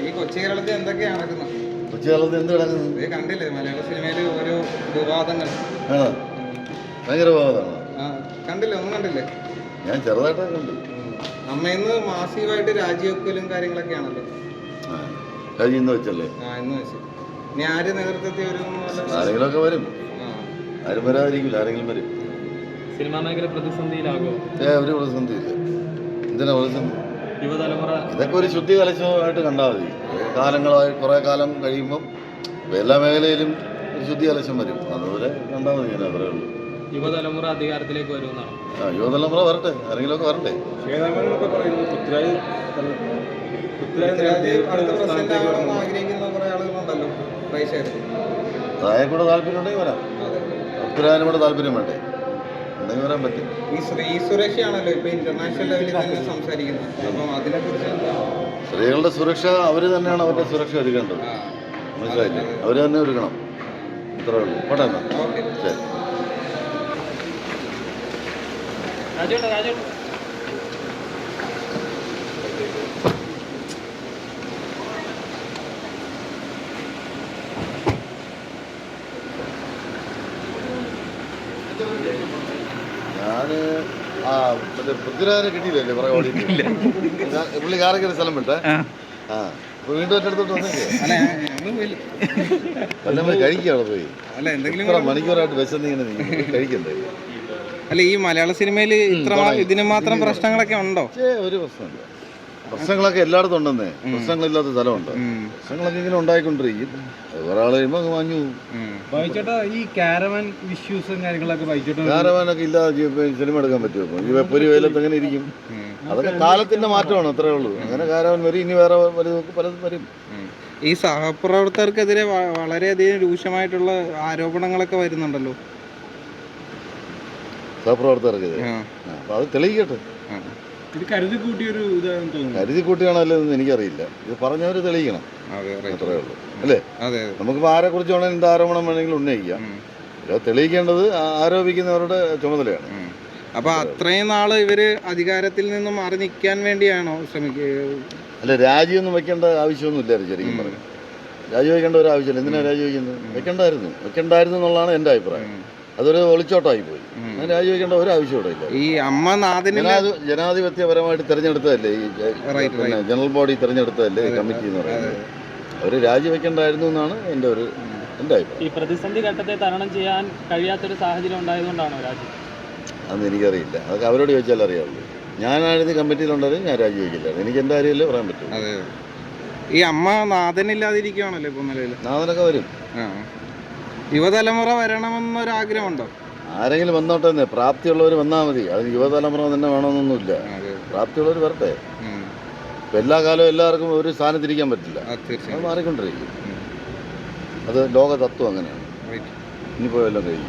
ഈ കൊച്ചി നടക്കുന്നത് ഭയങ്കര കണ്ടില്ലേ ഒന്നും കണ്ടില്ലേ ഞാൻ ചെറുതായിട്ടൊക്കെ കണ്ടു അമ്മയിന്ന് മാസീവായിട്ട് രാജിവെക്കലും കാര്യങ്ങളൊക്കെയാണല്ലോ കഴിയുന്ന വെച്ചല്ലേ ഇനി ആര് നേതൃത്വത്തിൽ വരും വരും. ആരും വരാതിരിക്കില്ല. ആരെങ്കിലും വരും. സിനിമാ മേഖല പ്രതിസന്ധിയിലാകോ ഏ ഒരു പ്രതിസന്ധി ഇല്ല എന്തിനാ പ്രതിസന്ധി? യുവതലമുറ ഇതൊക്കെ ഒരു ശുദ്ധി കലശമായിട്ട് കണ്ടാൽ മതി. കാലങ്ങളായി കുറേ കാലം കഴിയുമ്പം എല്ലാ മേഖലയിലും ഒരു ശുദ്ധി കലശം വരും. അതുപോലെ കണ്ടാൽ മതി ഞാൻ അത്രേ ഉള്ളൂ. യുവതലമുറ അധികാരത്തിലേക്ക് വരുമെന്നാണ്? ആ യുവതലമുറ വരട്ടെ. ആരെങ്കിലുമൊക്കെ വരട്ടെ. പ്രേക്ഷകർ തായെ കൂടെ താല്പര്യം ഉണ്ടെങ്കിൽ വരാം. ഒത്തിരാനും കൂടെ താല്പര്യം വേണ്ടേ? ഉണ്ടെങ്കിൽ പറയാൻ പറ്റും? ഈ ശ്രീ സുരക്ഷയാണല്ലോ ഇപ്പൊ ഇന്റർനാഷണൽ ലെവലിൽ തന്നെ സംസാരിക്കുന്നത്. അപ്പം അതിനെ കുറിച്ച് സ്ത്രീകളുടെ സുരക്ഷ അവർ തന്നെയാണ് അവരുടെ സുരക്ഷ ഒരുക്കേണ്ടത്. മനസ്സിലായില്ലേ? അവർ തന്നെ ഒരുക്കണം. ഇത്രേ ഉള്ളൂ. പോട്ടെ ശരി. രാജേട്ടാ രാജേട്ടാ ഞാൻ ആ മറ്റേ പൃഥ്വിരാജിനെ കിട്ടിയില്ലല്ലേ പറയാൻ ഓടിയില്ല പുള്ളി കാരക്കര സ്ഥലം വിട്ടെ ആ. അപ്പൊ വീണ്ടും എന്റെ അടുത്തോട്ട് വന്നേക്കേ അല്ല ഞങ്ങൾ വലിയ എല്ലാം പോയി. അല്ല എന്തെങ്കിലും ഇത്ര മണിക്കൂറായിട്ട് വിശന്നിങ്ങനെ നീ കഴിക്കണ്ടേ? അല്ല ഈ മലയാള സിനിമയിൽ ഇത്ര ഇതിന് മാത്രം പ്രശ്നങ്ങളൊക്കെ ഉണ്ടോ? ഒരു പ്രശ്നമില്ല പ്രശ്നങ്ങളൊക്കെ എല്ലായിടത്തും ഉണ്ടെന്നേ. പ്രശ്നങ്ങളില്ലാത്ത സ്ഥലമുണ്ട്. പ്രശ്നങ്ങളൊക്കെ ഇങ്ങനെ ഉണ്ടായിക്കൊണ്ടിരിക്കും. ഒരാൾ കഴിയുമ്പോൾ ഈ കാരവൻ ഇഷ്യൂസും കാര്യങ്ങളൊക്കെ കാരവാനൊക്കെ ഇല്ലാതെ സിനിമ എടുക്കാൻ പറ്റുമോ? ഈ വെപ്പൊരി വെയിലത്ത് എങ്ങനെ ഇരിക്കും. അതൊക്കെ കാലത്തിന്റെ മാറ്റമാണ് അത്രേ ഉള്ളൂ. അങ്ങനെ കാരവൻ വരും ഇനി വേറെ വലുതൊക്കെ പലതും വരും. ഈ സഹപ്രവർത്തകർക്കെതിരെ വളരെയധികം രൂക്ഷമായിട്ടുള്ള ആരോപണങ്ങളൊക്കെ വരുന്നുണ്ടല്ലോ? സഹപ്രവർത്തകർക്കെതിരെ? അത് തെളിയിക്കട്ടെ. ഇത് കരുതി കൂട്ടിയൊരു ഇതാണെന്ന് തോന്നുന്നു. കരുതി കൂട്ടിയാണല്ലോ എന്ന് എനിക്കറിയില്ല. ഇത് പറഞ്ഞവർ തെളിയിക്കണം. അത്രേ ഉള്ളൂ. അല്ലേ? നമുക്കിപ്പോൾ ആരെ കുറിച്ച് വേണമെങ്കിൽ എന്ത് ആരോപണം വേണമെങ്കിലും ഉന്നയിക്കാം. തെളിയിക്കേണ്ടത് ആരോപിക്കുന്നവരുടെ ചുമതലയാണ്. അപ്പൊ അത്രയും നാൾ ഇവർ അധികാരത്തിൽ നിന്ന് മാറി നിൽക്കാൻ വേണ്ടിയാണോ ശ്രമിക്കുക അല്ല രാജിയൊന്നും വെക്കേണ്ട ആവശ്യമൊന്നും ഇല്ലായിരുന്നു ശരിക്കും പറഞ്ഞു രാജി വെക്കേണ്ട ഒരു ആവശ്യമില്ല. എന്തിനാണ് രാജി വയ്ക്കുന്നത് വെക്കണ്ടായിരുന്നു. വെക്കണ്ടായിരുന്നു എന്നുള്ളതാണ് എന്റെ അഭിപ്രായം. അതൊരു ഒളിച്ചോട്ടമായി പോയി. അങ്ങനെ രാജി ഒരു ആവശ്യം ഇവിടെ ഇല്ല. ഈ അമ്മ നാഥിന് ജനാധി ജനാധിപത്യപരമായിട്ട് തിരഞ്ഞെടുത്തതല്ലേ ഈ പിന്നെ ജനറൽ ബോഡി തിരഞ്ഞെടുത്തതല്ലേ ഈ കമ്മിറ്റി എന്ന് പറയുന്നത്? അവർ രാജിവെക്കേണ്ടായിരുന്നു എന്നാണ് എന്റെ ഒരു എന്റെ അഭിപ്രായം ഈ പ്രതിസന്ധി ഘട്ടത്തെ തരണം ചെയ്യാൻ കഴിയാത്തൊരു സാഹചര്യം ഉണ്ടായതുകൊണ്ടാണോ രാജി? അതൊന്നും എനിക്കറിയില്ല. അതൊക്കെ അവരോട് ചോദിച്ചാൽ അറിയാവുള്ളൂ. ഞാനായിരുന്നു കമ്മിറ്റിയിലുണ്ടായിരുന്നു ഞാൻ രാജിവെക്കില്ല എനിക്ക് എന്റെ കാര്യമല്ലേ പറയാൻ പറ്റും. അതെ ഈ അമ്മ നാഥനില്ലാതിരിക്കുവാണല്ലോ ഇപ്പൊ നിലയിൽ നാഥനൊക്കെ വരും. യുവതലമുറ വരണമെന്നൊരാഗ്രഹമുണ്ടോ? ആരെങ്കിലും വന്നോട്ടെ തന്നെ പ്രാപ്തിയുള്ളവർ വന്നാൽ മതി. അതിന് യുവതലമുറ തന്നെ വേണമെന്നൊന്നുമില്ല. പ്രാപ്തിയുള്ളവർ വരട്ടെ. ഇപ്പൊ എല്ലാ കാലവും എല്ലാവർക്കും ഒരു സ്ഥാനത്തിരിക്കാൻ പറ്റില്ല. അത് അത് മാറിക്കൊണ്ടിരിക്കും അത് ലോകതത്വം അങ്ങനെയാണ്. ഇനി ഇനിയിപ്പോൾ എല്ലാം കഴിയും